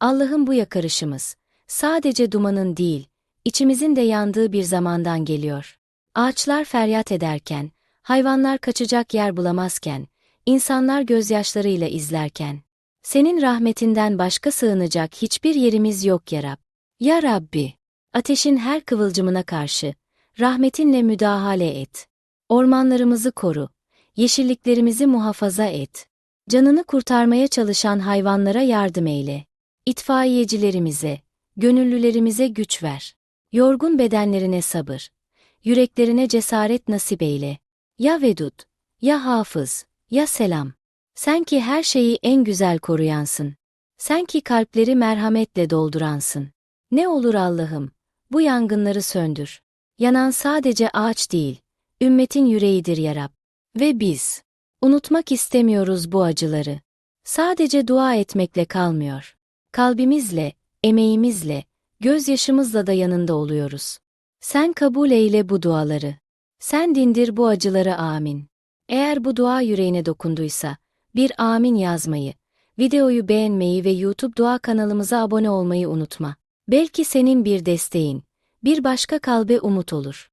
Allah'ım bu yakarışımız, sadece dumanın değil, içimizin de yandığı bir zamandan geliyor. Ağaçlar feryat ederken, hayvanlar kaçacak yer bulamazken, insanlar gözyaşlarıyla izlerken, senin rahmetinden başka sığınacak hiçbir yerimiz yok ya Rab. Ya Rabbi, ateşin her kıvılcımına karşı, rahmetinle müdahale et. Ormanlarımızı koru, yeşilliklerimizi muhafaza et. Canını kurtarmaya çalışan hayvanlara yardım eyle. İtfaiyecilerimize, gönüllülerimize güç ver. Yorgun bedenlerine sabır, yüreklerine cesaret nasip eyle. Ya Vedud, ya Hafız, ya Selam. Sen ki her şeyi en güzel koruyansın. Sen ki kalpleri merhametle dolduransın. Ne olur Allah'ım, bu yangınları söndür. Yanan sadece ağaç değil, ümmetin yüreğidir ya Rab. Ve biz, unutmak istemiyoruz bu acıları. Sadece dua etmekle kalmıyor. Kalbimizle, emeğimizle, gözyaşımızla da yanında oluyoruz. Sen kabul eyle bu duaları. Sen dindir bu acıları amin. Eğer bu dua yüreğine dokunduysa, bir amin yazmayı, videoyu beğenmeyi ve YouTube dua kanalımıza abone olmayı unutma. Belki senin bir desteğin, bir başka kalbe umut olur.